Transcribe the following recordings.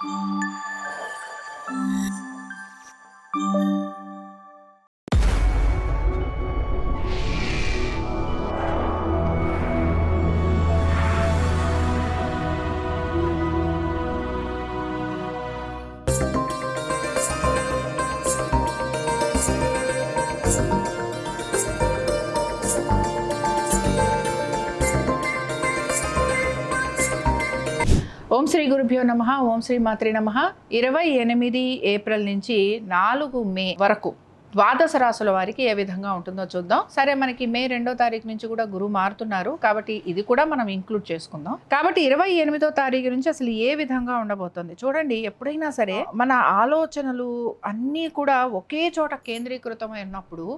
ఓం శ్రీ గురుభ్యో నమ ఓం శ్రీ మాత్రి నమ. ఇరవై ఎనిమిది ఏప్రిల్ నుంచి నాలుగు మే వరకు ద్వాదశ రాసుల వారికి ఏ విధంగా ఉంటుందో చూద్దాం. సరే మనకి మే రెండో తారీఖు నుంచి కూడా గురువు మారుతున్నారు. కాబట్టి ఇది కూడా మనం ఇంక్లూడ్ చేసుకుందాం. కాబట్టి ఇరవై ఎనిమిదో తారీఖు నుంచి అసలు ఏ విధంగా ఉండబోతుంది చూడండి. ఎప్పుడైనా సరే మన ఆలోచనలు అన్నీ కూడా ఒకే చోట కేంద్రీకృతమై ఉన్నప్పుడు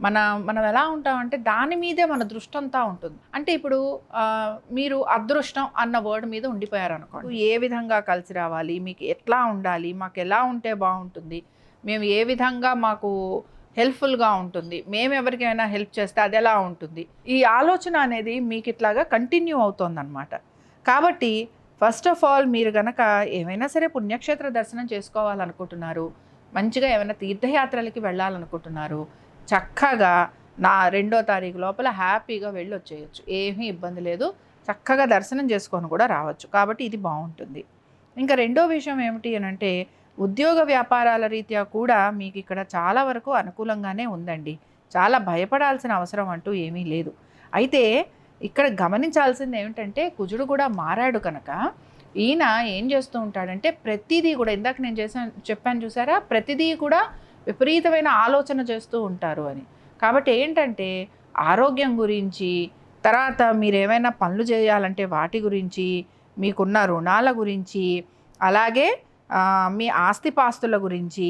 మన మనం ఎలా ఉంటామంటే దాని మీదే మన దృష్టి అంతా ఉంటుంది. అంటే ఇప్పుడు మీరు అదృష్టం అన్న వర్డ్ మీద ఉండిపోయారు అనుకోండి ఏ విధంగా కలిసి రావాలి మీకు ఎట్లా ఉండాలి మాకు ఎలా ఉంటే బాగుంటుంది మేము ఏ విధంగా మాకు హెల్ప్ఫుల్గా ఉంటుంది మేము ఎవరికైనా హెల్ప్ చేస్తే అది ఎలా ఉంటుంది? ఈ ఆలోచన అనేది మీకు ఇట్లాగా కంటిన్యూ అవుతుందన్నమాట. కాబట్టి ఫస్ట్ ఆఫ్ ఆల్ మీరు గనక ఏమైనా సరే పుణ్యక్షేత్ర దర్శనం చేసుకోవాలనుకుంటున్నారు మంచిగా ఏమైనా తీర్థయాత్రలకి వెళ్ళాలనుకుంటున్నారు చక్కగా నా రెండో తారీఖు లోపల హ్యాపీగా వెళ్ళి వచ్చేయచ్చు ఏమీ ఇబ్బంది లేదు. చక్కగా దర్శనం చేసుకొని కూడా రావచ్చు. కాబట్టి ఇది బాగుంటుంది. ఇంకా రెండో విషయం ఏమిటి అని అంటే ఉద్యోగ వ్యాపారాల రీత్యా కూడా మీకు ఇక్కడ చాలా వరకు అనుకూలంగానే ఉందండి. చాలా భయపడాల్సిన అవసరం అంటూ ఏమీ లేదు. అయితే ఇక్కడ గమనించాల్సింది ఏమిటంటే కుజుడు కూడా మారాడు కనుక ఈయన ఏం చేస్తూ ఉంటాడంటే ప్రతిదీ కూడా ఇందాక నేను చేశాను చెప్పాను చూసారా? ప్రతిదీ కూడా విపరీతమైన ఆలోచన చేస్తూ ఉంటారు అని. కాబట్టి ఏంటంటే ఆరోగ్యం గురించి తర్వాత మీరు ఏమైనా పనులు చేయాలంటే వాటి గురించి మీకున్న రుణాల గురించి అలాగే మీ ఆస్తిపాస్తుల గురించి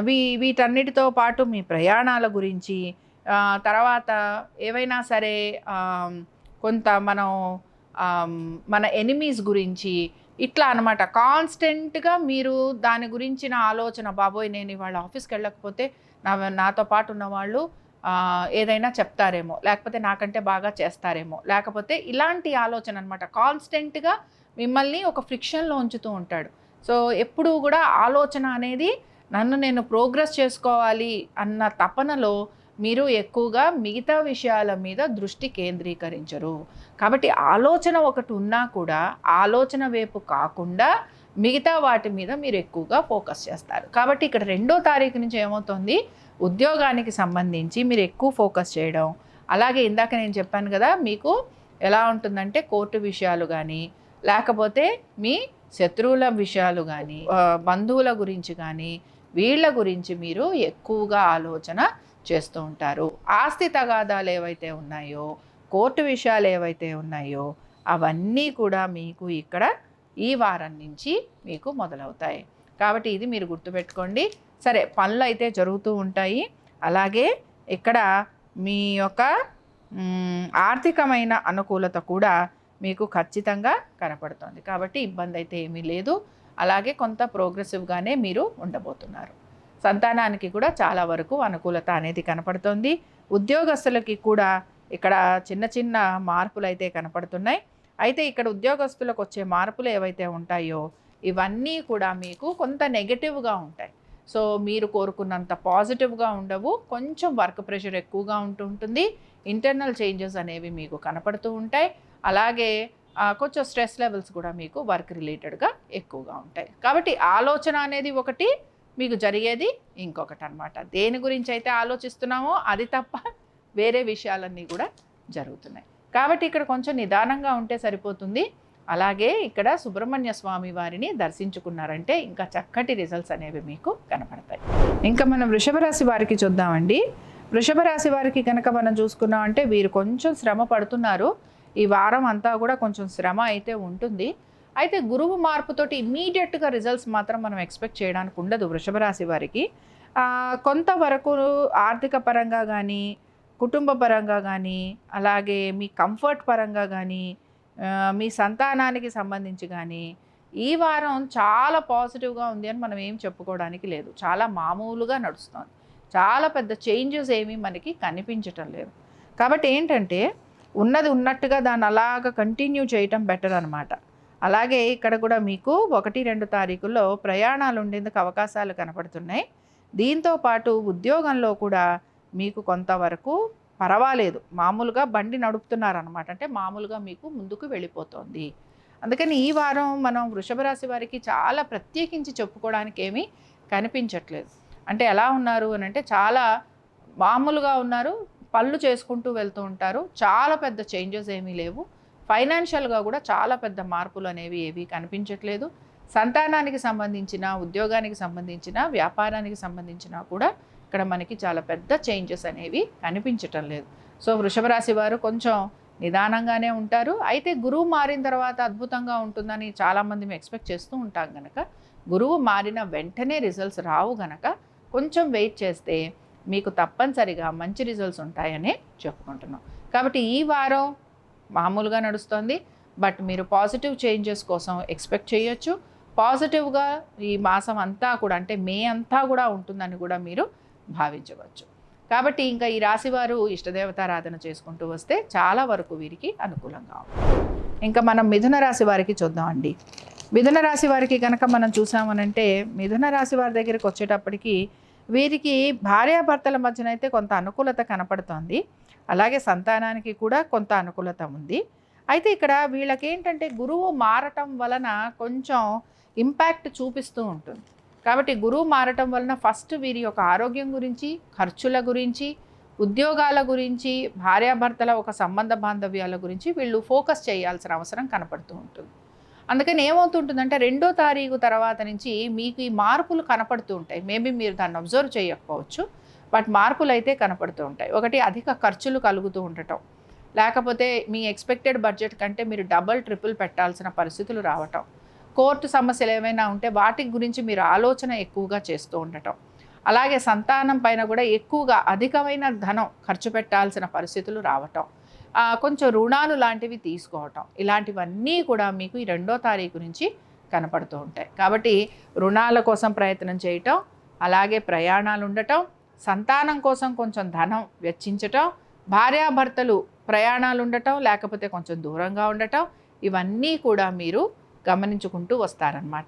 వీ వీటన్నిటితో పాటు మీ ప్రయాణాల గురించి తర్వాత ఏవైనా సరే కొంత మనం మన ఎనిమీస్ గురించి ఇట్లా అనమాట కాన్స్టెంట్గా మీరు దాని గురించిన ఆలోచన బాబోయ్ నేను ఇవాళ ఆఫీస్కి వెళ్ళకపోతే నా నాతో పాటు ఉన్న వాళ్ళు ఏదైనా చెప్తారేమో లేకపోతే నాకంటే బాగా చేస్తారేమో. లేకపోతే ఇలాంటి ఆలోచన అనమాట కాన్స్టెంట్గా మిమ్మల్ని ఒక ఫ్రిక్షన్లో ఉంచుతూ ఉంటాడు. సో ఎప్పుడూ కూడా ఆలోచన అనేది నన్ను నేను ప్రోగ్రెస్ చేసుకోవాలి అన్న తపనలో మీరు ఎక్కువగా మిగతా విషయాల మీద దృష్టి కేంద్రీకరించరు. కాబట్టి ఆలోచన ఒకటి ఉన్నా కూడా ఆలోచన వైపు కాకుండా మిగతా వాటి మీద మీరు ఎక్కువగా ఫోకస్ చేస్తారు. కాబట్టి ఇక్కడ రెండో తారీఖు నుంచి ఏమవుతుంది? ఉద్యోగానికి సంబంధించి మీరు ఎక్కువ ఫోకస్ చేయడం. అలాగే ఇందాక నేను చెప్పాను కదా మీకు ఎలా ఉంటుందంటే కోర్టు విషయాలు కానీ లేకపోతే మీ శత్రువుల విషయాలు కానీ బంధువుల గురించి కానీ వీళ్ళ గురించి మీరు ఎక్కువగా ఆలోచన చేస్తూ ఉంటారు. ఆస్తి తగాదాలు ఏవైతే ఉన్నాయో కోర్టు విషయాలు ఏవైతే ఉన్నాయో అవన్నీ కూడా మీకు ఇక్కడ ఈ వారం నుంచి మీకు మొదలవుతాయి. కాబట్టి ఇది మీరు గుర్తుపెట్టుకోండి. సరే పనులు అయితే జరుగుతూ ఉంటాయి. అలాగే ఇక్కడ మీ యొక్క ఆర్థికమైన అనుకూలత కూడా మీకు ఖచ్చితంగా కనపడుతుంది. కాబట్టి ఇబ్బంది అయితే ఏమీ లేదు. అలాగే కొంత ప్రోగ్రెసివ్గానే మీరు ఉండబోతున్నారు. సంతానానికి కూడా చాలా వరకు అనుకూలత అనేది కనపడుతుంది. ఉద్యోగస్తులకి కూడా ఇక్కడ చిన్న చిన్న మార్పులు అయితే కనపడుతున్నాయి. అయితే ఇక్కడ ఉద్యోగస్తులకు వచ్చే మార్పులు ఏవైతే ఉంటాయో ఇవన్నీ కూడా మీకు కొంత నెగటివ్గా ఉంటాయి. సో మీరు కోరుకున్నంత పాజిటివ్గా ఉండవు. కొంచెం వర్క్ ప్రెషర్ ఎక్కువగా ఉంటూ ఉంటుంది ఇంటర్నల్ చేంజెస్ అనేవి మీకు కనపడుతూ ఉంటాయి. అలాగే కొంచెం స్ట్రెస్ లెవెల్స్ కూడా మీకు వర్క్ రిలేటెడ్గా ఎక్కువగా ఉంటాయి. కాబట్టి ఆలోచన అనేది ఒకటి మీకు జరిగేది ఇంకొకటి అనమాట దేని గురించి అయితే ఆలోచిస్తున్నామో అది తప్ప వేరే విషయాలన్నీ కూడా జరుగుతున్నాయి. కాబట్టి ఇక్కడ కొంచెం నిదానంగా ఉంటే సరిపోతుంది. అలాగే ఇక్కడ సుబ్రహ్మణ్య స్వామి వారిని దర్శించుకున్నారంటే ఇంకా చక్కటి రిజల్ట్స్ అనేవి మీకు కనపడతాయి. ఇంకా మనం వృషభ రాశి వారికి చూద్దామండి. వృషభ రాశి వారికి కనుక మనం చూసుకున్నామంటే వీరు కొంచెం శ్రమ పడుతున్నారు. ఈ వారం అంతా కూడా కొంచెం శ్రమ అయితే ఉంటుంది. అయితే గురువు మార్పుతోటి ఇమీడియట్గా రిజల్ట్స్ మాత్రం మనం ఎక్స్పెక్ట్ చేయడానికి ఉండదు వృషభరాశి వారికి. కొంతవరకు ఆర్థిక పరంగా కానీ కుటుంబ పరంగా కానీ అలాగే మీ కంఫర్ట్ పరంగా కానీ మీ సంతానానికి సంబంధించి కానీ ఈ వారం చాలా పాజిటివ్గా ఉంది అని మనం ఏం చెప్పుకోవడానికి లేదు. చాలా మామూలుగా నడుస్తుంది. చాలా పెద్ద చేంజెస్ ఏమీ మనకి కనిపించటం లేదు. కాబట్టి ఏంటంటే ఉన్నది ఉన్నట్టుగా దాన్ని అలాగ కంటిన్యూ చేయటం బెటర్ అనమాట అలాగే ఇక్కడ కూడా మీకు ఒకటి రెండు తారీఖుల్లో ప్రయాణాలు ఉండేందుకు అవకాశాలు కనపడుతున్నాయి. దీంతో పాటు ఉద్యోగంలో కూడా మీకు కొంతవరకు పర్వాలేదు. మామూలుగా బండి నడుపుతున్నారనమాట అంటే మామూలుగా మీకు ముందుకు వెళ్ళిపోతుంది. అందుకని ఈ వారం మనం వృషభ రాశి వారికి చాలా ప్రత్యేకించి చెప్పుకోవడానికి ఏమీ కనిపించట్లేదు. అంటే ఎలా ఉన్నారు అని అంటే చాలా మామూలుగా ఉన్నారు. పళ్ళు చేసుకుంటూ వెళ్తూ ఉంటారు. చాలా పెద్ద చేంజెస్ ఏమీ లేవు. ఫైనాన్షియల్గా కూడా చాలా పెద్ద మార్పులు అనేవి ఏవి కనిపించట్లేదు. సంతానానికి సంబంధించిన ఉద్యోగానికి సంబంధించిన వ్యాపారానికి సంబంధించిన కూడా ఇక్కడ మనకి చాలా పెద్ద చేంజెస్ అనేవి కనిపించటం లేదు. సో వృషభ రాశి వారు కొంచెం నిదానంగానే ఉంటారు. అయితే గురువు మారిన తర్వాత అద్భుతంగా ఉంటుందని చాలామంది మేము ఎక్స్పెక్ట్ చేస్తూ ఉంటాం కనుక గురువు మారిన వెంటనే రిజల్ట్స్ రావు గనక కొంచెం వెయిట్ చేస్తే మీకు తప్పనిసరిగా మంచి రిజల్ట్స్ ఉంటాయని చెప్పుకుంటున్నాం. కాబట్టి ఈ వారం మామూలుగా నడుస్తుంది. బట్ మీరు పాజిటివ్ చేంజెస్ కోసం ఎక్స్పెక్ట్ చేయొచ్చు. పాజిటివ్గా ఈ మాసం అంతా కూడా అంటే మే అంతా కూడా ఉంటుందని కూడా మీరు భావించవచ్చు. కాబట్టి ఇంకా ఈ రాశి వారు ఇష్టదేవతారాధన చేసుకుంటూ వస్తే చాలా వరకు వీరికి అనుకూలంగా ఉంటుంది. ఇంకా మనం మిథున రాశి వారికి చూద్దామండి మిథున రాశి వారికి కనుక మనం చూసామనంటే మిథున రాశి వారి దగ్గరికి వచ్చేటప్పటికి వీరికి భార్యాభర్తల మధ్యన అయితే కొంత అనుకూలత కనపడుతోంది. అలాగే సంతానానికి కూడా కొంత అనుకూలత ఉంది. అయితే ఇక్కడ వీళ్ళకి ఏంటంటే గురువు మారటం వలన కొంచెం ఇంపాక్ట్ చూపిస్తూ ఉంటుంది. కాబట్టి గురువు మారటం వలన ఫస్ట్ వీరి యొక్క ఆరోగ్యం గురించి ఖర్చుల గురించి ఉద్యోగాల గురించి భార్యాభర్తల ఒక సంబంధ బాంధవ్యాల గురించి వీళ్ళు ఫోకస్ చేయాల్సిన అవసరం కనపడుతూ ఉంటుంది. అందుకని ఏమవుతుంటుందంటే రెండో తారీఖు తర్వాత నుంచి మీకు ఈ మార్పులు కనపడుతూ ఉంటాయి. మేబీ మీరు దాన్ని అబ్జర్వ్ చేయకపోవచ్చు బట్ మార్పులు అయితే కనపడుతూ ఉంటాయి. ఒకటి అధిక ఖర్చులు కలుగుతూ ఉండటం. లేకపోతే మీ ఎక్స్పెక్టెడ్ బడ్జెట్ కంటే మీరు డబల్ ట్రిపుల్ పెట్టాల్సిన పరిస్థితులు రావటం. కోర్టు సమస్యలు ఏమైనా ఉంటే వాటి గురించి మీరు ఆలోచన ఎక్కువగా చేస్తూ ఉండటం. అలాగే సంతానం పైన కూడా ఎక్కువగా అధికమైన ధనం ఖర్చు పెట్టాల్సిన పరిస్థితులు రావటం. కొంచెం రుణాలు లాంటివి తీసుకోవటం. ఇలాంటివన్నీ కూడా మీకు ఈ రెండో తారీఖు నుంచి కనపడుతూ ఉంటాయి. కాబట్టి రుణాల కోసం ప్రయత్నం చేయటం అలాగే ప్రయాణాలు ఉండటం సంతానం కోసం కొంచెం ధనం వెచ్చించటం భార్యాభర్తలు ప్రయాణాలు ఉండటం లేకపోతే కొంచెం దూరంగా ఉండటం ఇవన్నీ కూడా మీరు గమనించుకుంటూ వస్తారనమాట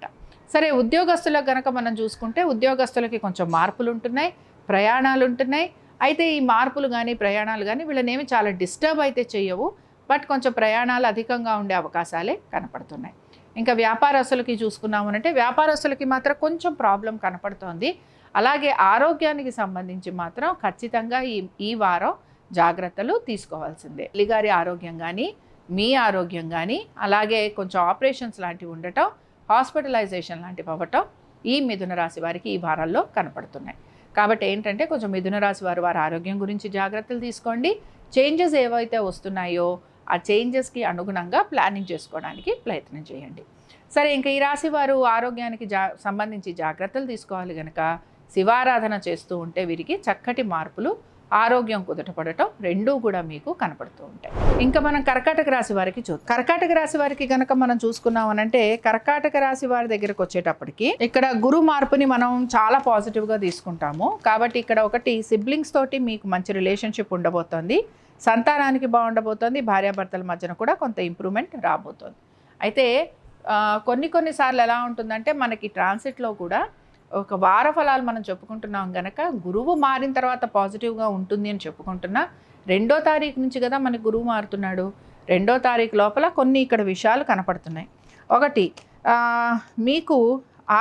సరే ఉద్యోగస్తులకు కనుక మనం చూసుకుంటే ఉద్యోగస్తులకి కొంచెం మార్పులు ఉంటున్నాయి ప్రయాణాలు ఉంటున్నాయి అయితే ఈ మార్పులు కానీ ప్రయాణాలు కానీ వీళ్ళనేమి చాలా డిస్టర్బ్ అయితే చేయవు బట్ కొంచెం ప్రయాణాలు అధికంగా ఉండే అవకాశాలే కనపడుతున్నాయి. ఇంకా వ్యాపారస్తులకి చూసుకున్నామనంటే వ్యాపారస్తులకి మాత్రం కొంచెం ప్రాబ్లం కనపడుతోంది. అలాగే ఆరోగ్యానికి సంబంధించి మాత్రం ఖచ్చితంగా ఈ ఈ వారం జాగ్రత్తలు తీసుకోవాల్సిందే. తల్లిగారి ఆరోగ్యం కానీ మీ ఆరోగ్యం కానీ అలాగే కొంచెం ఆపరేషన్స్ లాంటివి ఉండటం హాస్పిటలైజేషన్ లాంటివి అవ్వటం ఈ మిథున రాశి వారికి ఈ వారాల్లో కనపడుతున్నాయి. కాబట్టి ఏంటంటే కొంచెం మిథున రాశి వారు వారి ఆరోగ్యం గురించి జాగ్రత్తలు తీసుకోండి. చేంజెస్ ఏవైతే వస్తున్నాయో ఆ చేంజెస్కి అనుగుణంగా ప్లానింగ్ చేసుకోవడానికి ప్రయత్నం చేయండి. సరే ఇంకా ఈ రాశి వారు ఆరోగ్యానికి జా సంబంధించి జాగ్రత్తలు తీసుకోవాలి కనుక శివారాధన చేస్తూ ఉంటే వీరికి చక్కటి మార్పులు ఆరోగ్యం కుదుటపడటం రెండూ కూడా మీకు కనపడుతూ ఉంటాయి. ఇంకా మనం కర్కాటక రాశి వారికి చూ కర్కాటక రాశి వారికి కనుక మనం చూసుకున్నాం అనంటే కర్కాటక రాశి వారి దగ్గరకు వచ్చేటప్పటికి ఇక్కడ గురు మార్పుని మనం చాలా పాజిటివ్గా తీసుకుంటాము. కాబట్టి ఇక్కడ ఒకటి సిబ్లింగ్స్ తోటి మీకు మంచి రిలేషన్షిప్ ఉండబోతోంది. సంతానానికి బాగుండబోతోంది. భార్యాభర్తల మధ్యన కూడా కొంత ఇంప్రూవ్మెంట్ రాబోతోంది. అయితే కొన్ని కొన్నిసార్లు ఎలా ఉంటుందంటే మనకి ట్రాన్సిట్లో కూడా ఒక వార ఫలాలు మనం చెప్పుకుంటున్నాం గనక గురువు మారిన తర్వాత పాజిటివ్గా ఉంటుంది అని చెప్పుకుంటున్నా రెండో తారీఖు నుంచి కదా మనకి గురువు మారుతున్నాడు. రెండో తారీఖు లోపల కొన్ని ఇక్కడ విషయాలు కనపడుతున్నాయి. ఒకటి మీకు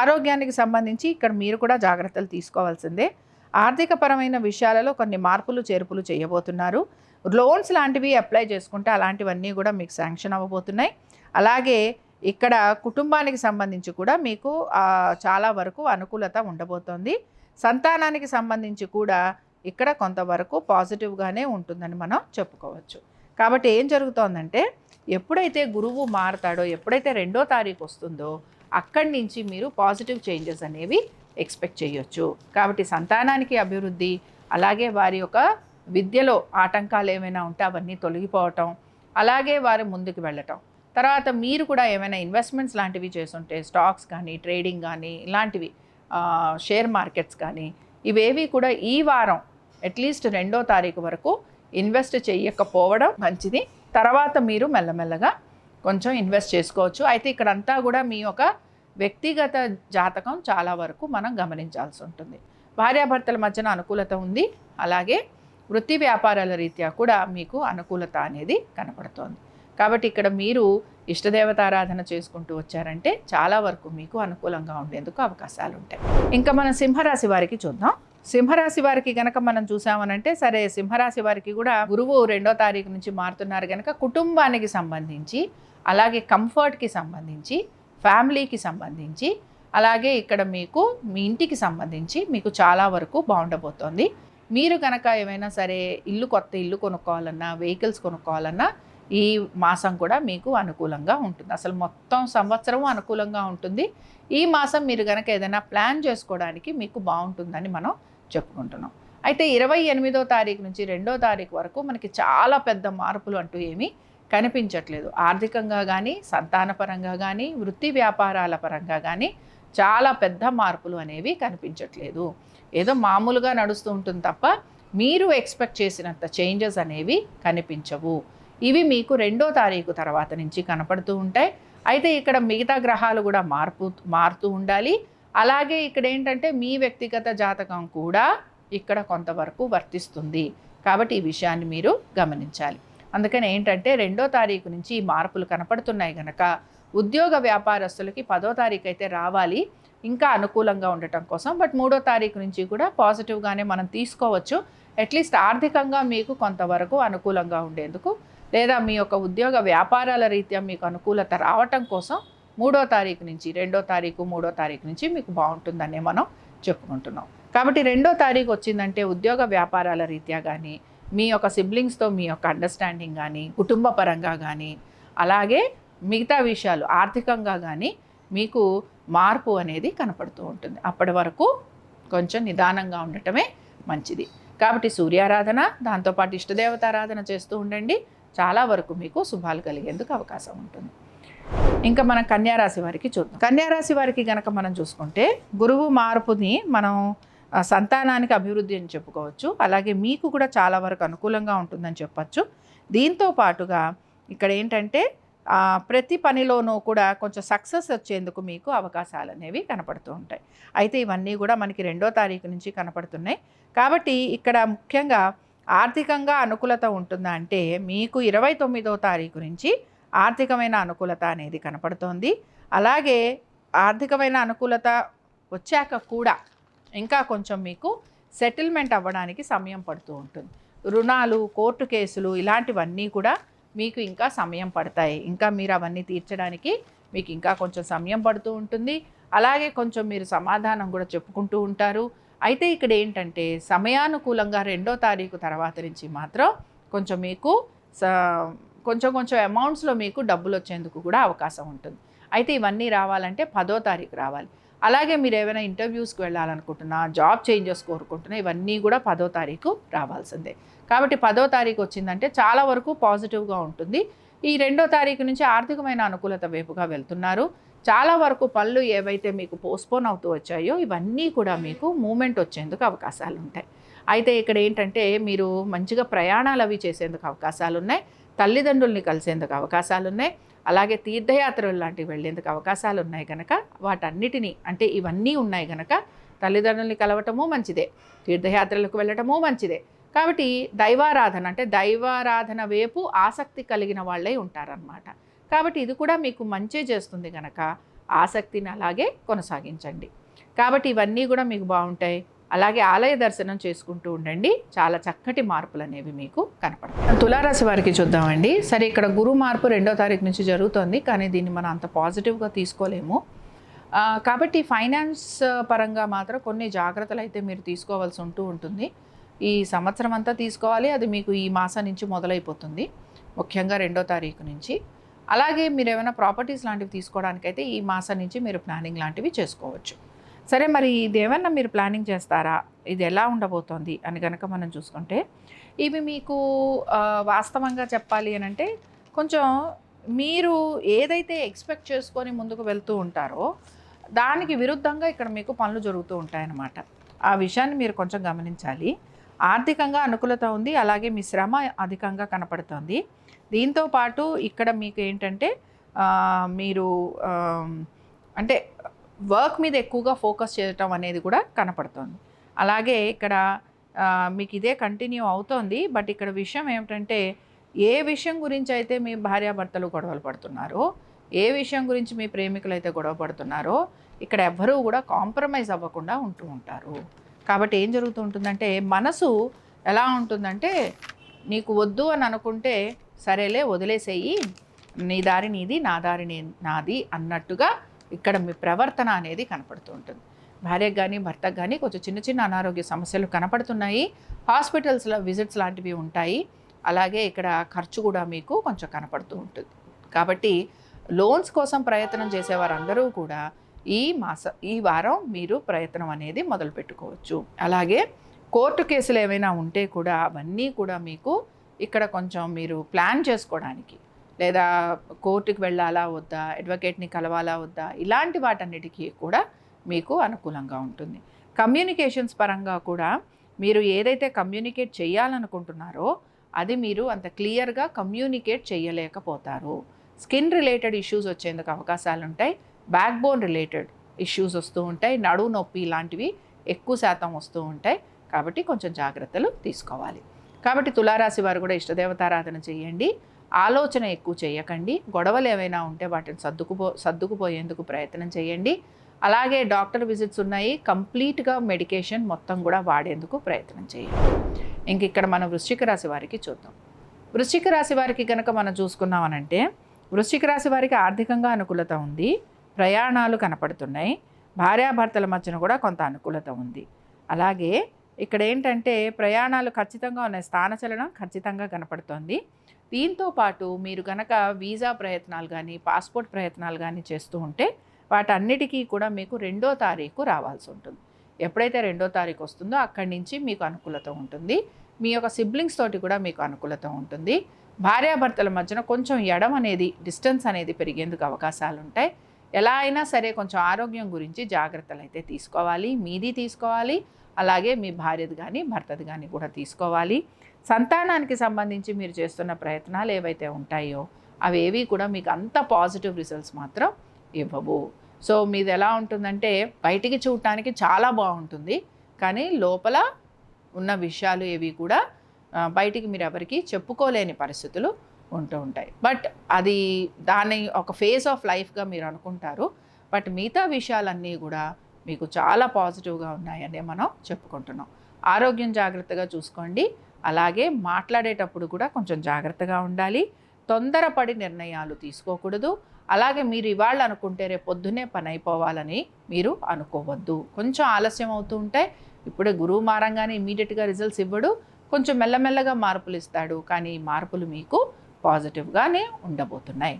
ఆరోగ్యానికి సంబంధించి ఇక్కడ మీరు కూడా జాగ్రత్తలు తీసుకోవాల్సిందే. ఆర్థికపరమైన విషయాలలో కొన్ని మార్పులు చేర్పులు చేయబోతున్నారు. లోన్స్ లాంటివి అప్లై చేసుకుంటే అలాంటివన్నీ కూడా మీకు శాంక్షన్ అవ్వబోతున్నాయి. అలాగే ఇక్కడ కుటుంబానికి సంబంధించి కూడా మీకు చాలా వరకు అనుకూలత ఉండబోతోంది. సంతానానికి సంబంధించి కూడా ఇక్కడ కొంతవరకు పాజిటివ్గానే ఉంటుందని మనం చెప్పుకోవచ్చు. కాబట్టి ఏం జరుగుతోందంటే ఎప్పుడైతే గురువు మారతాడో ఎప్పుడైతే రెండో తారీఖు వస్తుందో అక్కడి నుంచి మీరు పాజిటివ్ చేంజెస్ అనేవి ఎక్స్పెక్ట్ చేయొచ్చు. కాబట్టి సంతానానికి అభివృద్ధి అలాగే వారి యొక్క విద్యలో ఆటంకాలు ఏమైనా ఉంటే అవన్నీ తొలగిపోవటం అలాగే వారు ముందుకు వెళ్ళటం. తర్వాత మీరు కూడా ఏమైనా ఇన్వెస్ట్మెంట్స్ లాంటివి చేస్తుంటే స్టాక్స్ కానీ ట్రేడింగ్ కానీ ఇలాంటివి షేర్ మార్కెట్స్ కానీ ఇవేవి కూడా ఈ వారం అట్లీస్ట్ రెండో తారీఖు వరకు ఇన్వెస్ట్ చేయకపోవడం మంచిది. తర్వాత మీరు మెల్లమెల్లగా కొంచెం ఇన్వెస్ట్ చేసుకోవచ్చు. అయితే ఇక్కడంతా కూడా మీ యొక్క వ్యక్తిగత జాతకం చాలా వరకు మనం గమనించాల్సి ఉంటుంది. భార్యాభర్తల మధ్యన అనుకూలత ఉంది. అలాగే వృత్తి వ్యాపారాల రీత్యా కూడా మీకు అనుకూలత అనేది కనపడుతోంది. కాబట్టి ఇక్కడ మీరు ఇష్టదేవత ఆరాధన చేసుకుంటూ వచ్చారంటే చాలా వరకు మీకు అనుకూలంగా ఉండేందుకు అవకాశాలు ఉంటాయి. ఇంకా మనం సింహరాశి వారికి చూద్దాం. సింహరాశి వారికి గనక మనం చూసామనంటే సరే సింహరాశి వారికి కూడా గురువు రెండో తారీఖు నుంచి మారుతున్నారు గనక కుటుంబానికి సంబంధించి అలాగే కంఫర్ట్కి సంబంధించి ఫ్యామిలీకి సంబంధించి అలాగే ఇక్కడ మీకు మీ ఇంటికి సంబంధించి మీకు చాలా వరకు బాగుండబోతోంది. మీరు కనుక ఏమైనా సరే ఇల్లు కొత్త ఇల్లు కొనుక్కోవాలన్నా వెహికల్స్ కొనుక్కోవాలన్నా ఈ మాసం కూడా మీకు అనుకూలంగా ఉంటుంది. అసలు మొత్తం సంవత్సరం అనుకూలంగా ఉంటుంది. ఈ మాసం మీరు కనుక ఏదైనా ప్లాన్ చేసుకోవడానికి మీకు బాగుంటుందని మనం చెప్పుకుంటున్నాం. అయితే ఇరవై ఎనిమిదో తారీఖు నుంచి రెండో తారీఖు వరకు మనకి చాలా పెద్ద మార్పులు అంటూ ఏమీ కనిపించట్లేదు. ఆర్థికంగా కానీ సంతానపరంగా కానీ వృత్తి వ్యాపారాల పరంగా కానీ చాలా పెద్ద మార్పులు అనేవి కనిపించట్లేదు. ఏదో మామూలుగా నడుస్తూ ఉంటుంది తప్ప మీరు ఎక్స్పెక్ట్ చేసినంత చేంజెస్ అనేవి కనిపించవు. ఇవి మీకు రెండో తారీఖు తర్వాత నుంచి కనపడుతూ ఉంటాయి. అయితే ఇక్కడ మిగతా గ్రహాలు కూడా మార్పు మారుతూ ఉండాలి. అలాగే ఇక్కడ ఏంటంటే మీ వ్యక్తిగత జాతకం కూడా ఇక్కడ కొంతవరకు వర్తిస్తుంది. కాబట్టి ఈ విషయాన్ని మీరు గమనించాలి. అందుకని ఏంటంటే రెండో తారీఖు నుంచి ఈ మార్పులు కనపడుతున్నాయి కనుక ఉద్యోగ వ్యాపారస్తులకి పదో తారీఖు అయితే రావాలి. ఇంకా అనుకూలంగా ఉండటం కోసం. బట్ మూడో తారీఖు నుంచి కూడా పాజిటివ్గానే మనం తీసుకోవచ్చు. అట్లీస్ట్ ఆర్థికంగా మీకు కొంతవరకు అనుకూలంగా ఉండేందుకు లేదా మీ యొక్క ఉద్యోగ వ్యాపారాల రీత్యా మీకు అనుకూలత రావటం కోసం మూడో తారీఖు నుంచి రెండో తారీఖు మూడో తారీఖు నుంచి మీకు బాగుంటుందనే మనం చెప్పుకుంటున్నాం. కాబట్టి రెండో తారీఖు వచ్చిందంటే ఉద్యోగ వ్యాపారాల రీత్యా కానీ మీ యొక్క సిబ్లింగ్స్తో మీ యొక్క అండర్స్టాండింగ్ కానీ కుటుంబ పరంగా కానీ అలాగే మిగతా విషయాలు ఆర్థికంగా కానీ మీకు మార్పు అనేది కనపడుతూ ఉంటుంది. అప్పటి వరకు కొంచెం నిదానంగా ఉండటమే మంచిది. కాబట్టి సూర్యారాధన దాంతోపాటు ఇష్టదేవతారాధన చేస్తూ ఉండండి. చాలా వరకు మీకు శుభాలు కలిగేందుకు అవకాశం ఉంటుంది. ఇంకా మనం కన్యారాశి వారికి చూద్దాం. కన్యారాశి వారికి గనక మనం చూసుకుంటే గురువు మార్పుని మనం సంతానానికి అభివృద్ధి అని చెప్పుకోవచ్చు. అలాగే మీకు కూడా చాలా వరకు అనుకూలంగా ఉంటుందని చెప్పచ్చు. దీంతో పాటుగా ఇక్కడ ఏంటంటే ప్రతి పనిలోనూ కూడా కొంచెం సక్సెస్ వచ్చేందుకు మీకు అవకాశాలు అనేవి కనపడుతూ ఉంటాయి. అయితే ఇవన్నీ కూడా మనకి రెండో తారీఖు నుంచి కనపడుతున్నాయి. కాబట్టి ఇక్కడ ముఖ్యంగా ఆర్థికంగా అనుకూలత ఉంటుందా అంటే మీకు ఇరవై తొమ్మిదో తారీఖు నుంచి ఆర్థికమైన అనుకూలత అనేది కనపడుతోంది. అలాగే ఆర్థికమైన అనుకూలత వచ్చాక కూడా ఇంకా కొంచెం మీకు సెటిల్మెంట్ అవ్వడానికి సమయం పడుతూ ఉంటుంది. రుణాలు కోర్టు కేసులు ఇలాంటివన్నీ కూడా మీకు ఇంకా సమయం పడతాయి. ఇంకా మీరు అవన్నీ తీర్చడానికి మీకు ఇంకా కొంచెం సమయం పడుతూ ఉంటుంది. అలాగే కొంచెం మీరు సమాధానం కూడా చెప్పుకుంటూ ఉంటారు. అయితే ఇక్కడ ఏంటంటే సమయానుకూలంగా రెండో తారీఖు తర్వాత నుంచి మాత్రం కొంచెం మీకు స కొంచెం కొంచెం అమౌంట్స్లో మీకు డబ్బులు వచ్చేందుకు కూడా అవకాశం ఉంటుంది. అయితే ఇవన్నీ రావాలంటే పదో తారీఖు రావాలి. అలాగే మీరు ఏమైనా ఇంటర్వ్యూస్కి వెళ్ళాలనుకుంటున్నా జాబ్ చేంజెస్ కోరుకుంటున్నా ఇవన్నీ కూడా పదో తారీఖు రావాల్సిందే. కాబట్టి పదో తారీఖు వచ్చిందంటే చాలా వరకు పాజిటివ్గా ఉంటుంది. ఈ రెండో తారీఖు నుంచి ఆర్థికమైన అనుకూలత వైపుగా వెళ్తున్నారు. చాలా వరకు పనులు ఏవైతే మీకు పోస్ట్పోన్ అవుతూ వచ్చాయో ఇవన్నీ కూడా మీకు మూమెంట్ వచ్చేందుకు అవకాశాలు ఉంటాయి. అయితే ఇక్కడ ఏంటంటే మీరు మంచిగా ప్రయాణాలు అవి చేసేందుకు అవకాశాలు ఉన్నాయి. తల్లిదండ్రుల్ని కలిసేందుకు అవకాశాలు ఉన్నాయి. అలాగే తీర్థయాత్రలు లాంటివి వెళ్ళేందుకు అవకాశాలు ఉన్నాయి కనుక వాటన్నిటినీ అంటే ఇవన్నీ ఉన్నాయి కనుక తల్లిదండ్రుల్ని కలవటము మంచిదే. తీర్థయాత్రలకు వెళ్ళటము మంచిదే. కాబట్టి దైవారాధన అంటే దైవారాధన వైపు ఆసక్తి కలిగిన వాళ్ళే ఉంటారనమాట కాబట్టి ఇది కూడా మీకు మంచి చేస్తుంది కనుక ఆసక్తిని అలాగే కొనసాగించండి. కాబట్టి ఇవన్నీ కూడా మీకు బాగుంటాయి. అలాగే ఆలయ దర్శనం చేసుకుంటూ ఉండండి. చాలా చక్కటి మార్పులు అనేవి మీకు కనపడతాయి. తులారాశి వారికి చూద్దామండి. సరే ఇక్కడ గురు మార్పు రెండో తారీఖు నుంచి జరుగుతోంది. కానీ దీన్ని మనం అంత పాజిటివ్గా తీసుకోలేము. కాబట్టి ఫైనాన్స్ పరంగా మాత్రం కొన్ని జాగ్రత్తలు అయితే మీరు తీసుకోవాల్సి ఉంటూ ఉంటుంది. ఈ సంవత్సరం అంతా తీసుకోవాలి. అది మీకు ఈ మాసం నుంచి మొదలైపోతుంది. ముఖ్యంగా రెండో తారీఖు నుంచి. అలాగే మీరు ఏమైనా ప్రాపర్టీస్ లాంటివి తీసుకోవడానికైతే ఈ మాసం నుంచి మీరు ప్లానింగ్ లాంటివి చేసుకోవచ్చు. సరే మరి ఇది ఏమన్నా మీరు ప్లానింగ్ చేస్తారా? ఇది ఎలా ఉండబోతోంది? అని కనుక మనం చూసుకుంటే ఇవి మీకు వాస్తవంగా చెప్పాలి అని అంటే కొంచెం మీరు ఏదైతే ఎక్స్పెక్ట్ చేసుకొని ముందుకు వెళ్తూ ఉంటారో దానికి విరుద్ధంగా ఇక్కడ మీకు పనులు జరుగుతూ ఉంటాయన్నమాట. ఆ విషయాన్ని మీరు కొంచెం గమనించాలి. ఆర్థికంగా అనుకూలత ఉంది అలాగే మీ శ్రమ అధికంగా కనపడుతుంది. దీంతో పాటు ఇక్కడ మీకు ఏంటంటే మీరు అంటే వర్క్ మీద ఎక్కువగా ఫోకస్ చేయటం అనేది కూడా కనపడుతుంది. అలాగే ఇక్కడ మీకు ఇదే కంటిన్యూ అవుతోంది. బట్ ఇక్కడ విషయం ఏమిటంటే ఏ విషయం గురించి అయితే మీ భార్యాభర్తలు గొడవలు పడుతున్నారో ఏ విషయం గురించి మీ ప్రేమికులు అయితే గొడవ పడుతున్నారో ఇక్కడ ఎవ్వరూ కూడా కాంప్రమైజ్ అవ్వకుండా ఉంటూ ఉంటారు. కాబట్టి ఏం జరుగుతూ ఉంటుందంటే మనసు ఎలా ఉంటుందంటే నీకు వద్దు అని అనుకుంటే సరేలే వదిలేసేయి. నీ దారి నీది నా దారి నాది అన్నట్టుగా ఇక్కడ మీ ప్రవర్తన అనేది కనపడుతూ ఉంటుంది. భార్యకు కానీ భర్తకు కానీ కొంచెం చిన్న చిన్న అనారోగ్య సమస్యలు కనపడుతున్నాయి. హాస్పిటల్స్లో విజిట్స్ లాంటివి ఉంటాయి. అలాగే ఇక్కడ ఖర్చు కూడా మీకు కొంచెం కనపడుతూ ఉంటుంది. కాబట్టి లోన్స్ కోసం ప్రయత్నం చేసేవారందరూ కూడా ఈ మాస ఈ వారం మీరు ప్రయత్నం అనేది మొదలు పెట్టుకోవచ్చు అలాగే కోర్టు కేసులు ఏమైనా ఉంటే కూడా అవన్నీ కూడా మీకు ఇక్కడ కొంచెం మీరు ప్లాన్ చేసుకోవడానికి లేదా కోర్టుకి వెళ్ళాలా వద్దా అడ్వకేట్ని కలవాలా వద్దా ఇలాంటి వాటన్నిటికీ కూడా మీకు అనుకూలంగా ఉంటుంది. కమ్యూనికేషన్స్ పరంగా కూడా మీరు ఏదైతే కమ్యూనికేట్ చేయాలనుకుంటున్నారో అది మీరు అంత క్లియర్గా కమ్యూనికేట్ చేయలేకపోతారు. స్కిన్ రిలేటెడ్ ఇష్యూస్ వచ్చేందుకు అవకాశాలు ఉంటాయి బ్యాక్ బోన్ రిలేటెడ్ ఇష్యూస్ వస్తూ ఉంటాయి. నడువు నొప్పి ఇలాంటివి ఎక్కువ శాతం వస్తూ ఉంటాయి. కాబట్టి కొంచెం జాగ్రత్తలు తీసుకోవాలి. కాబట్టి తులారాశి వారు కూడా ఇష్టదేవతారాధన చేయండి. ఆలోచన ఎక్కువ చేయకండి. గొడవలు ఏవైనా ఉంటే వాటిని సర్దుకుపో సర్దుకుపోయేందుకు ప్రయత్నం చేయండి. అలాగే డాక్టర్ విజిట్స్ ఉన్నాయి. కంప్లీట్గా మెడికేషన్ మొత్తం కూడా వాడేందుకు ప్రయత్నం చేయండి. ఇంక ఇక్కడ మనం వృశ్చిక రాశి వారికి చూద్దాం. వృశ్చిక రాశి వారికి కనుక మనం చూసుకున్నామనంటే వృశ్చిక రాశి వారికి ఆర్థికంగా అనుకూలత ఉంది. ప్రయాణాలు కనపడుతున్నాయి. భార్యాభర్తల మధ్యన కూడా కొంత అనుకూలత ఉంది. అలాగే ఇక్కడ ఏంటంటే ప్రయాణాలు ఖచ్చితంగా ఉన్నాయి. స్థానచలనం ఖచ్చితంగా కనపడుతోంది. దీంతో పాటు మీరు కనుక వీసా ప్రయత్నాలు కానీ పాస్పోర్ట్ ప్రయత్నాలు కానీ చేస్తూ ఉంటే వాటన్నిటికీ కూడా మీకు రెండో తారీఖు రావాల్సి ఉంటుంది. ఎప్పుడైతే రెండో తారీఖు వస్తుందో అక్కడి నుంచి మీకు అనుకూలత ఉంటుంది. మీ యొక్క సిబ్లింగ్స్ తోటి కూడా మీకు అనుకూలత ఉంటుంది. భార్యాభర్తల మధ్యన కొంచెం ఎడం అనేది డిస్టెన్స్ అనేది పెరిగేందుకు అవకాశాలు ఉంటాయి ఎలా అయినా సరే కొంచెం ఆరోగ్యం గురించి జాగ్రత్తలు అయితే తీసుకోవాలి మీది తీసుకోవాలి అలాగే మీ భార్యది కానీ భర్తది కానీ కూడా తీసుకోవాలి. సంతానానికి సంబంధించి మీరు చేస్తున్న ప్రయత్నాలు ఏవైతే ఉంటాయో అవేవి కూడా మీకు అంత పాజిటివ్ రిజల్ట్స్ మాత్రం ఇవ్వవు. సో మీది ఎలా ఉంటుందంటే బయటికి చూడటానికి చాలా బాగుంటుంది కానీ లోపల ఉన్న విషయాలు ఏవి కూడా బయటికి మీరు ఎవరికి చెప్పుకోలేని పరిస్థితులు ఉంటూ ఉంటాయి. బట్ అది దాని ఒక ఫేజ్ ఆఫ్ లైఫ్గా మీరు అనుకుంటారు. బట్ మిగతా విషయాలన్నీ కూడా మీకు చాలా పాజిటివ్గా ఉన్నాయని మనం చెప్పుకుంటున్నాం. ఆరోగ్యం జాగ్రత్తగా చూసుకోండి. అలాగే మాట్లాడేటప్పుడు కూడా కొంచెం జాగ్రత్తగా ఉండాలి. తొందరపడి నిర్ణయాలు తీసుకోకూడదు. అలాగే మీరు ఇవాళ అనుకుంటే రేపు పొద్దునే పని అయిపోవాలని మీరు అనుకోవద్దు. కొంచెం ఆలస్యం అవుతూ ఉంటే ఇప్పుడే గురువు మారంగానే ఇమీడియట్గా రిజల్ట్స్ ఇవ్వడు. కొంచెం మెల్లమెల్లగా మార్పులు ఇస్తాడు. కానీ ఈ మార్పులు మీకు పాజిటివ్గానే ఉండబోతున్నాయి.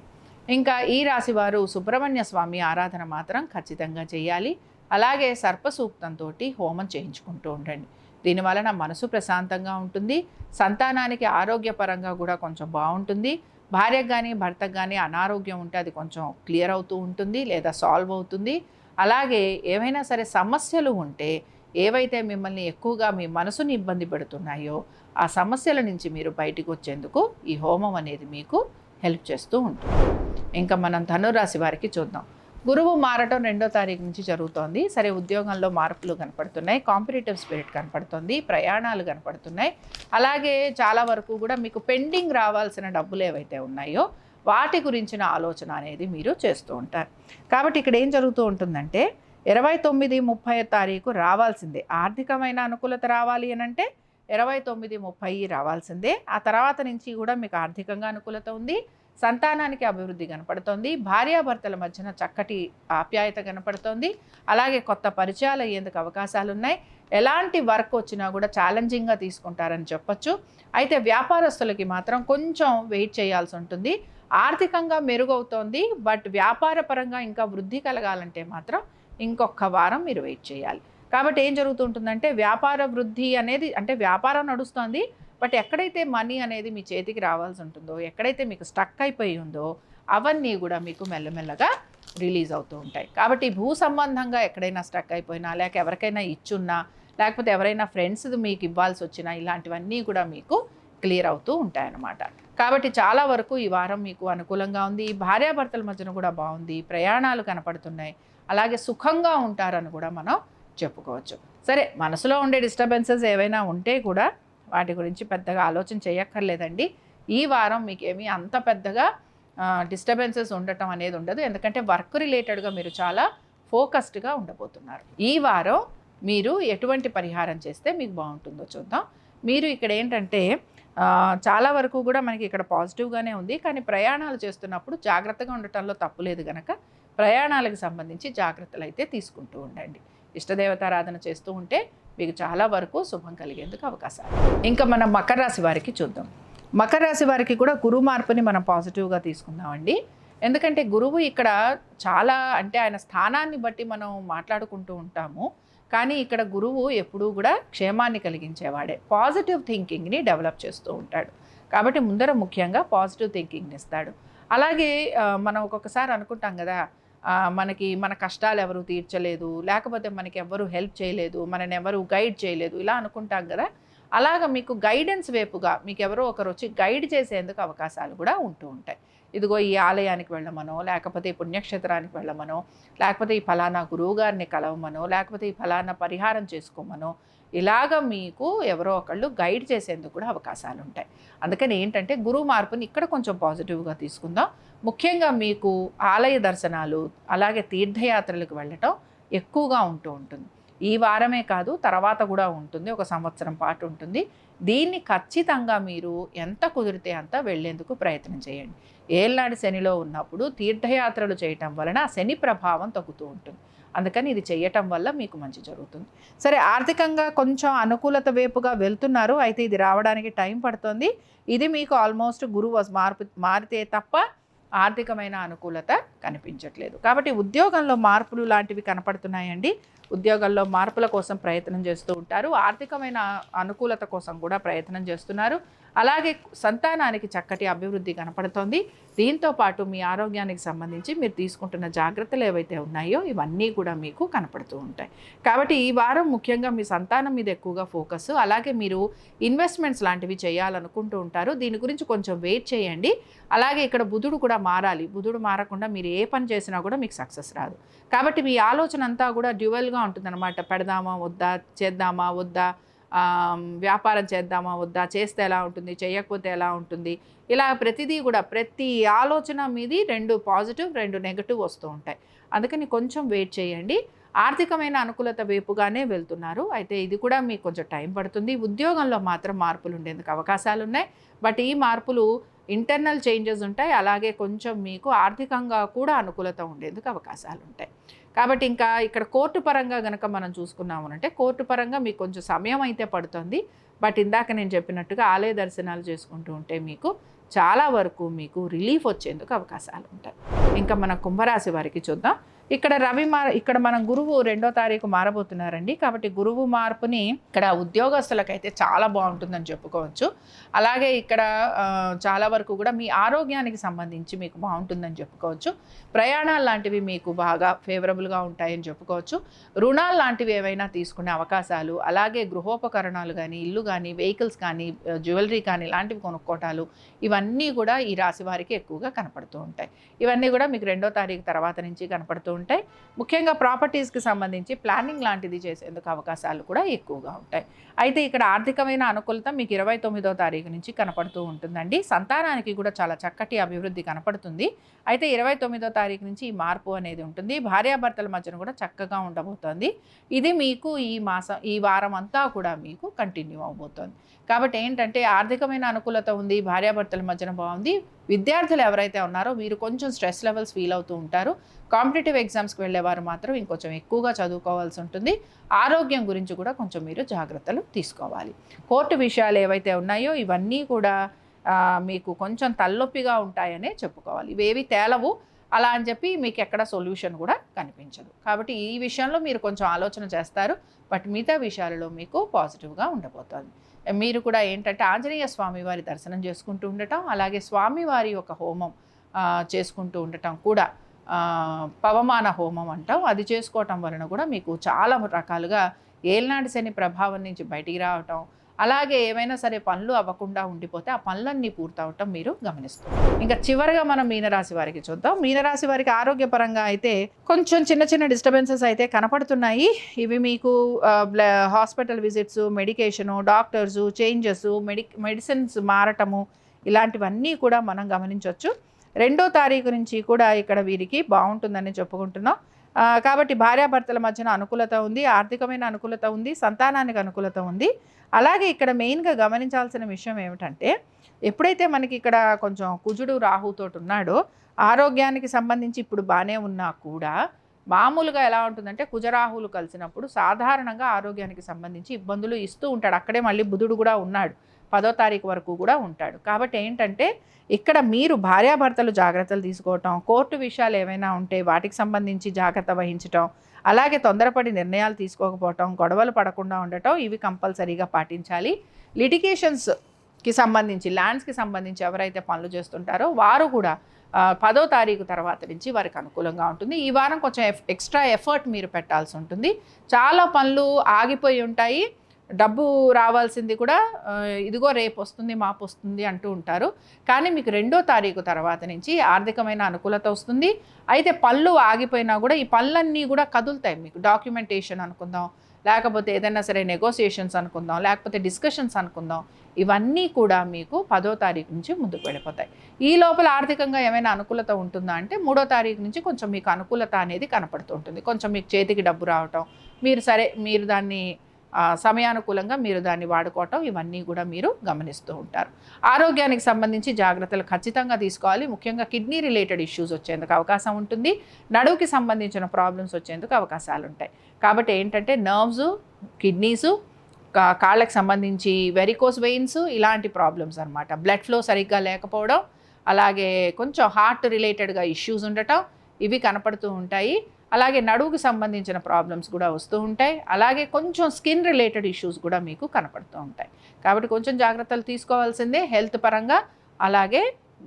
ఇంకా ఈ రాశి వారు సుబ్రహ్మణ్య స్వామి ఆరాధన మాత్రం ఖచ్చితంగా చేయాలి. అలాగే సర్పసూక్తంతో హోమం చేయించుకుంటూ ఉండండి. దీనివలన మనసు ప్రశాంతంగా ఉంటుంది. సంతానానికి ఆరోగ్యపరంగా కూడా కొంచెం బాగుంటుంది. భార్యకు కానీ భర్తకు కానీ అనారోగ్యం ఉంటే అది కొంచెం క్లియర్ అవుతూ ఉంటుంది లేదా సాల్వ్ అవుతుంది. అలాగే ఏవైనా సరే సమస్యలు ఉంటే ఏవైతే మిమ్మల్ని ఎక్కువగా మీ మనసుని ఇబ్బంది పెడుతున్నాయో ఆ సమస్యల నుంచి మీరు బయటికి వచ్చేందుకు ఈ హోమం అనేది మీకు హెల్ప్ చేస్తూ ఉంటుంది. ఇంకా మనం ధనురాశి వారికి చూద్దాం. గురువు మారటం రెండో తారీఖు నుంచి జరుగుతోంది. సరే ఉద్యోగంలో మార్పులు కనపడుతున్నాయి. కాంపిటేటివ్ స్పిరిట్ కనపడుతుంది. ప్రయాణాలు కనపడుతున్నాయి. అలాగే చాలా వరకు కూడా మీకు పెండింగ్ రావాల్సిన డబ్బులు ఏవైతే ఉన్నాయో వాటి గురించిన ఆలోచన అనేది మీరు చేస్తూ ఉంటారు. కాబట్టి ఇక్కడ ఏం జరుగుతూ ఉంటుందంటే ఇరవై తొమ్మిది ముప్పై తారీఖు రావాల్సిందే. ఆర్థికమైన అనుకూలత రావాలి అని అంటే ఇరవై తొమ్మిది ముప్పై రావాల్సిందే. ఆ తర్వాత నుంచి కూడా మీకు ఆర్థికంగా అనుకూలత ఉంది. సంతానానికి అభివృద్ధి కనపడుతోంది. భార్యాభర్తల మధ్యన చక్కటి ఆప్యాయత కనపడుతోంది. అలాగే కొత్త పరిచయాలు అయ్యేందుకు అవకాశాలు ఉన్నాయి ఎలాంటి వర్క్ వచ్చినా కూడా ఛాలెంజింగ్గా తీసుకుంటారని చెప్పొచ్చు. అయితే వ్యాపారస్తులకి మాత్రం కొంచెం వెయిట్ చేయాల్సి ఉంటుంది. ఆర్థికంగా మెరుగవుతోంది. బట్ వ్యాపార పరంగా ఇంకా వృద్ధి కలగాలంటే మాత్రం ఇంకొక వారం మీరు వెయిట్ చేయాలి. కాబట్టి ఏం జరుగుతుంటుందంటే వ్యాపార వృద్ధి అనేది అంటే వ్యాపారం నడుస్తోంది బట్ ఎక్కడైతే మనీ అనేది మీ చేతికి రావాల్సి ఉంటుందో ఎక్కడైతే మీకు స్టక్ అయిపోయి ఉందో అవన్నీ కూడా మీకు మెల్లమెల్లగా రిలీజ్ అవుతూ ఉంటాయి. కాబట్టి భూ సంబంధంగా ఎక్కడైనా స్టక్ అయిపోయినా లేక ఎవరికైనా ఇచ్చున్నా లేకపోతే ఎవరైనా ఫ్రెండ్స్ మీకు ఇవ్వాల్సి వచ్చినా ఇలాంటివన్నీ కూడా మీకు క్లియర్ అవుతూ ఉంటాయన్నమాట. కాబట్టి చాలా వరకు ఈ వారం మీకు అనుకూలంగా ఉంది. భార్యాభర్తల మధ్యన కూడా బాగుంది. ప్రయాణాలు కనపడుతున్నాయి. అలాగే సుఖంగా ఉంటారని కూడా మనం చెప్పుకోవచ్చు. సరే మనసులో ఉండే డిస్టర్బెన్సెస్ ఏవైనా ఉంటే కూడా వాటి గురించి పెద్దగా ఆలోచన చేయక్కర్లేదండి. ఈ వారం మీకు ఏమీ అంత పెద్దగా డిస్టర్బెన్సెస్ ఉండటం అనేది ఉండదు. ఎందుకంటే వర్క్ రిలేటెడ్గా మీరు చాలా ఫోకస్డ్గా ఉండబోతున్నారు. ఈ వారం మీరు ఎటువంటి పరిహారం చేస్తే మీకు బాగుంటుందో చూద్దాం. మీరు ఇక్కడ ఏంటంటే చాలా వరకు కూడా మనకి ఇక్కడ పాజిటివ్గానే ఉంది. కానీ ప్రయాణాలు చేస్తున్నప్పుడు జాగ్రత్తగా ఉండటంలో తప్పు లేదు ప్రయాణాలకు సంబంధించి జాగ్రత్తలు అయితే తీసుకుంటూ ఉండండి. ఇష్టదేవతారాధన చేస్తూ ఉంటే మీకు చాలా వరకు శుభం కలిగేందుకు అవకాశాలు. ఇంకా మనం మకర రాశి వారికి చూద్దాం. మకర రాశి వారికి కూడా గురువు మార్పుని మనం పాజిటివ్గా తీసుకుందామండి. ఎందుకంటే గురువు ఇక్కడ చాలా అంటే ఆయన స్థానాన్ని బట్టి మనం మాట్లాడుకుంటూ ఉంటాము. కానీ ఇక్కడ గురువు ఎప్పుడూ కూడా క్షేమాన్ని కలిగించేవాడే. పాజిటివ్ థింకింగ్ని డెవలప్ చేస్తూ ఉంటాడు. కాబట్టి ముందర ముఖ్యంగా పాజిటివ్ థింకింగ్ని ఇస్తాడు. అలాగే మనం ఒక్కొక్కసారి అనుకుంటాం కదా మనకి మన కష్టాలు ఎవరు తీర్చలేదు లేకపోతే మనకి ఎవరు హెల్ప్ చేయలేదు మనని ఎవరు గైడ్ చేయలేదు ఇలా అనుకుంటాం కదా. అలాగ మీకు గైడెన్స్ వైపుగా మీకు ఎవరో ఒకరు వచ్చి గైడ్ చేసేందుకు అవకాశాలు కూడా ఉంటూ ఉంటాయి. ఇదిగో ఈ ఆలయానికి వెళ్ళమనో లేకపోతే ఈ పుణ్యక్షేత్రానికి వెళ్ళమనో లేకపోతే ఈ ఫలానా గురువు గారిని కలవమనో లేకపోతే ఈ ఫలానా పరిహారం చేసుకోమనో ఇలాగ మీకు ఎవరో ఒకళ్ళు గైడ్ చేసేందుకు కూడా అవకాశాలు ఉంటాయి అందుకని ఏంటంటే గురువు మార్పుని ఇక్కడ కొంచెం పాజిటివ్గా తీసుకుందాం. ముఖ్యంగా మీకు ఆలయ దర్శనాలు అలాగే తీర్థయాత్రలకు వెళ్ళటం ఎక్కువగా ఉంటూ ఉంటుంది. ఈ వారమే కాదు తర్వాత కూడా ఉంటుంది. ఒక సంవత్సరం పాటు ఉంటుంది. దీన్ని ఖచ్చితంగా మీరు ఎంత కుదిరితే అంత వెళ్ళేందుకు ప్రయత్నం చేయండి. ఏళ్ళనాడు శనిలో ఉన్నప్పుడు తీర్థయాత్రలు చేయటం వలన శని ప్రభావం తగ్గుతూ ఉంటుంది. అందుకని ఇది చేయటం వల్ల మీకు మంచి జరుగుతుంది. సరే ఆర్థికంగా కొంచెం అనుకూలత వైపుగా వెళ్తున్నారు. అయితే ఇది రావడానికి టైం పడుతుంది. ఇది మీకు ఆల్మోస్ట్ గురువు మార్పు మారితే తప్ప ఆర్థికమైన అనుకూలత కనిపించట్లేదు. కాబట్టి ఉద్యోగంలో మార్పులు లాంటివి కనపడుతున్నాయండి. ఉద్యోగాల్లో మార్పుల కోసం ప్రయత్నం చేస్తూ ఉంటారు. ఆర్థికమైన అనుకూలత కోసం కూడా ప్రయత్నం చేస్తున్నారు. అలాగే సంతానానికి చక్కటి అభివృద్ధి కనపడుతోంది. దీంతో పాటు మీ ఆరోగ్యానికి సంబంధించి మీరు తీసుకుంటున్న జాగ్రత్తలు ఏవైతే ఉన్నాయో ఇవన్నీ కూడా మీకు కనపడుతూ ఉంటాయి. కాబట్టి ఈ వారం ముఖ్యంగా మీ సంతానం మీద ఎక్కువగా ఫోకస్ అలాగే మీరు ఇన్వెస్ట్మెంట్స్ లాంటివి చేయాలనుకుంటూ ఉంటారు. దీని గురించి కొంచెం వెయిట్ చేయండి. అలాగే ఇక్కడ బుధుడు కూడా మారాలి. బుధుడు మారకుండా మీరు ఏ పని చేసినా కూడా మీకు సక్సెస్ రాదు. కాబట్టి మీ ఆలోచన అంతా కూడా డ్యూవల్గా ఉంటుందన్నమాట. పెడదామా వద్దా చేద్దామా వద్దా? వ్యాపారం చేద్దామా వద్దా చేస్తే ఎలా ఉంటుంది చేయకపోతే ఎలా ఉంటుంది ఇలా ప్రతిదీ కూడా ప్రతి ఆలోచన మీది రెండు పాజిటివ్ రెండు నెగటివ్ వస్తూ ఉంటాయి. అందుకని కొంచెం వెయిట్ చేయండి. ఆర్థికమైన అనుకూలత వైపుగానే వెళ్తున్నారు. అయితే ఇది కూడా మీకు కొంచెం టైం పడుతుంది. ఉద్యోగంలో మాత్రం మార్పులు ఉండేందుకు అవకాశాలు ఉన్నాయి బట్ ఈ మార్పులు ఇంటర్నల్ చేంజెస్ ఉంటాయి. అలాగే కొంచెం మీకు ఆర్థికంగా కూడా అనుకూలత ఉండేందుకు అవకాశాలు ఉంటాయి కాబట్టి ఇంకా ఇక్కడ కోర్టు పరంగా గనక మనం చూసుకున్నాము అంటే కోర్టు పరంగా మీకు కొంచెం సమయం అయితే పడుతుంది. బట్ ఇందాక నేను చెప్పినట్టుగా ఆలయ దర్శనాలు చేసుకుంటూ ఉంటే మీకు చాలా వరకు మీకు రిలీఫ్ వచ్చేందుకు అవకాశాలు ఉంటాయి. ఇంకా మన కుంభరాశి వారికి చూద్దాం. ఇక్కడ రవి మార ఇక్కడ మనం గురువు రెండో తారీఖు మారబోతున్నారండి. కాబట్టి గురువు మార్పుని ఇక్కడ ఉద్యోగస్తులకైతే చాలా బాగుంటుందని చెప్పుకోవచ్చు. అలాగే ఇక్కడ చాలా వరకు కూడా మీ ఆరోగ్యానికి సంబంధించి మీకు బాగుంటుందని చెప్పుకోవచ్చు. ప్రయాణాలు లాంటివి మీకు బాగా ఫేవరబుల్గా ఉంటాయని చెప్పుకోవచ్చు. రుణాలు లాంటివి ఏవైనా తీసుకునే అవకాశాలు అలాగే గృహోపకరణాలు కానీ ఇల్లు కానీ వెహికల్స్ కానీ జ్యువెలరీ కానీ ఇలాంటివి కొనుక్కోటాలు ఇవన్నీ కూడా ఈ రాశి వారికి ఎక్కువగా కనపడుతూ ఉంటాయి. ఇవన్నీ కూడా మీకు రెండో తారీఖు తర్వాత నుంచి కనపడుతూ ఉంటాయి. ముఖ్యంగా ప్రాపర్టీస్కి సంబంధించి ప్లానింగ్ లాంటిది చేసేందుకు అవకాశాలు కూడా ఎక్కువగా ఉంటాయి. అయితే ఇక్కడ ఆర్థికమైన అనుకూలత మీకు ఇరవై తొమ్మిదో తారీఖు నుంచి కనపడుతూ ఉంటుందండి. సంతానానికి కూడా చాలా చక్కటి అభివృద్ధి కనపడుతుంది. అయితే ఇరవై తొమ్మిదో తారీఖు నుంచి ఈ మార్పు అనేది ఉంటుంది. భార్యాభర్తల మధ్యన కూడా చక్కగా ఉండబోతోంది. ఇది మీకు ఈ మాసం ఈ వారం అంతా కూడా మీకు కంటిన్యూ అవబోతోంది. కాబట్టి ఏంటంటే ఆర్థికమైన అనుకూలత ఉంది భార్యాభర్తల మధ్యన బాగుంది. విద్యార్థులు ఎవరైతే ఉన్నారో మీరు కొంచెం స్ట్రెస్ లెవెల్స్ ఫీల్ అవుతూ ఉంటారు. కాంపిటేటివ్ ఎగ్జామ్స్కి వెళ్ళేవారు మాత్రం ఇంకొంచెం ఎక్కువగా చదువుకోవాల్సి ఉంటుంది. ఆరోగ్యం గురించి కూడా కొంచెం మీరు జాగ్రత్తలు తీసుకోవాలి. కోర్టు విషయాలు ఏవైతే ఉన్నాయో ఇవన్నీ కూడా మీకు కొంచెం తలనొప్పిగా ఉంటాయనే చెప్పుకోవాలి. ఇవేవి తేలవు. అలా అని చెప్పి మీకు ఎక్కడ సొల్యూషన్ కూడా కనిపించదు. కాబట్టి ఈ విషయంలో మీరు కొంచెం ఆలోచన చేస్తారు. బట్ మిగతా విషయాలలో మీకు పాజిటివ్గా ఉండబోతోంది. మీరు కూడా ఏంటంటే ఆంజనేయ స్వామి వారి దర్శనం చేసుకుంటూ ఉండటం అలాగే స్వామివారి యొక్క హోమం చేసుకుంటూ ఉండటం కూడా పవమాన హోమం అంటాం. అది చేసుకోవటం వలన కూడా మీకు చాలా రకాలుగా ఏల్నాటి శని ప్రభావం నుంచి బయటికి రావటం అలాగే ఏమైనా సరే పనులు అవ్వకుండా ఉండిపోతే ఆ పనులన్నీ పూర్తవటం మీరు గమనిస్తారు ఇంకా చివరిగా మనం మీనరాశి వారికి చూద్దాం. మీనరాశి వారికి ఆరోగ్యపరంగా అయితే కొంచెం చిన్న చిన్న డిస్టర్బెన్సెస్ అయితే కనపడుతున్నాయి. ఇవి మీకు hospital visits medication doctors changes medi medicines మారటము ఇలాంటివన్నీ కూడా మనం గమనించవచ్చు రెండో తారీఖు నుంచి కూడా ఇక్కడ వీరికి బాగుంటుందని చెప్పుకుంటున్నాం. కాబట్టి భార్యాభర్తల మధ్యన అనుకూలత ఉంది ఆర్థికమైన అనుకూలత ఉంది సంతానానికి అనుకూలత ఉంది. అలాగే ఇక్కడ మెయిన్గా గమనించాల్సిన విషయం ఏమిటంటే ఎప్పుడైతే మనకి ఇక్కడ కొంచెం కుజుడు రాహుతోటి ఉన్నాడో ఆరోగ్యానికి సంబంధించి ఇప్పుడు బాగానే ఉన్నా కూడా మామూలుగా ఎలా ఉంటుందంటే కుజరాహులు కలిసినప్పుడు సాధారణంగా ఆరోగ్యానికి సంబంధించి ఇబ్బందులు ఇస్తూ ఉంటాడు. అక్కడే మళ్ళీ బుధుడు కూడా ఉన్నాడు. పదో తారీఖు వరకు కూడా ఉంటాడు. కాబట్టి ఏంటంటే ఇక్కడ మీరు భార్యాభర్తలు జాగ్రత్తలు తీసుకోవటం కోర్టు విషయాలు ఏమైనా ఉంటే వాటికి సంబంధించి జాగ్రత్త వహించటం అలాగే తొందరపడి నిర్ణయాలు తీసుకోకపోవటం గొడవలు పడకుండా ఉండటం ఇవి కంపల్సరీగా పాటించాలి. లిటిగేషన్స్కి సంబంధించి ల్యాండ్స్కి సంబంధించి ఎవరైతే పనులు చేస్తుంటారో వారు కూడా పదో తారీఖు తర్వాత నుంచి వారికి అనుకూలంగా ఉంటుంది. ఈ వారం కొంచెం ఎఫ్- ఎక్స్ట్రా ఎఫర్ట్ మీరు పెట్టాల్సి ఉంటుంది. చాలా పనులు ఆగిపోయి ఉంటాయి. డబ్బు రావాల్సింది కూడా ఇదిగో రేపు వస్తుంది మాపు వస్తుంది అంటూ ఉంటారు. కానీ మీకు రెండో తారీఖు తర్వాత నుంచి ఆర్థికమైన అనుకూలత వస్తుంది. అయితే పళ్ళు ఆగిపోయినా కూడా ఈ పళ్ళన్నీ కూడా కదులుతాయి మీకు. డాక్యుమెంటేషన్ అనుకుందాం లేకపోతే ఏదైనా సరే నెగోసియేషన్స్ అనుకుందాం లేకపోతే డిస్కషన్స్ అనుకుందాం. ఇవన్నీ కూడా మీకు పదో తారీఖు నుంచి ముందుకు వెళ్ళిపోతాయి. ఈ లోపల ఆర్థికంగా ఏమైనా అనుకూలత ఉంటుందా అంటే మూడో తారీఖు నుంచి కొంచెం మీకు అనుకూలత అనేది కనపడుతూ ఉంటుంది. కొంచెం మీకు చేతికి డబ్బు రావటం మీరు సరే మీరు దాన్ని సమయానుకూలంగా మీరు దాన్ని వాడుకోవటం ఇవన్నీ కూడా మీరు గమనిస్తూ ఉంటారు. ఆరోగ్యానికి సంబంధించి జాగ్రత్తలు ఖచ్చితంగా తీసుకోవాలి. ముఖ్యంగా కిడ్నీ రిలేటెడ్ ఇష్యూస్ వచ్చేందుకు అవకాశం ఉంటుంది. నడువుకి సంబంధించిన ప్రాబ్లమ్స్ వచ్చేందుకు అవకాశాలు ఉంటాయి. కాబట్టి ఏంటంటే నర్వ్స్ కిడ్నీసు కా- కాళ్ళకు సంబంధించి వెరికోస్ వెయిన్స్ ఇలాంటి ప్రాబ్లమ్స్ అనమాట బ్లడ్ ఫ్లో సరిగ్గా లేకపోవడం అలాగే కొంచెం హార్ట్ రిలేటెడ్గా ఇష్యూస్ ఉండటం ఇవి కనపడుతూ ఉంటాయి. అలాగే నడువుకి సంబంధించిన ప్రాబ్లమ్స్ కూడా వస్తూ ఉంటాయి. అలాగే కొంచెం స్కిన్ రిలేటెడ్ ఇష్యూస్ కూడా మీకు కనపడుతూ ఉంటాయి. కాబట్టి కొంచెం జాగ్రత్తలు తీసుకోవాల్సిందే హెల్త్ పరంగా. అలాగే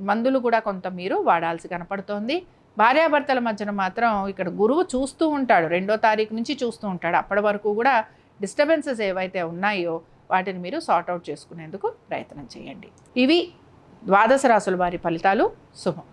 మందులు కూడా కొంత మీరు వాడాల్సి కనపడుతోంది. భార్యాభర్తల మధ్యన మాత్రం ఇక్కడ గురువు చూస్తూ ఉంటాడు. రెండో తారీఖు నుంచి చూస్తూ ఉంటాడు. అప్పటి వరకు కూడా డిస్టర్బెన్సెస్ ఏవైతే ఉన్నాయో వాటిని మీరు సార్ట్ అవుట్ చేసుకునేందుకు ప్రయత్నం చేయండి. ఇవి ద్వాదశ రాసుల వారి ఫలితాలు. శుభం.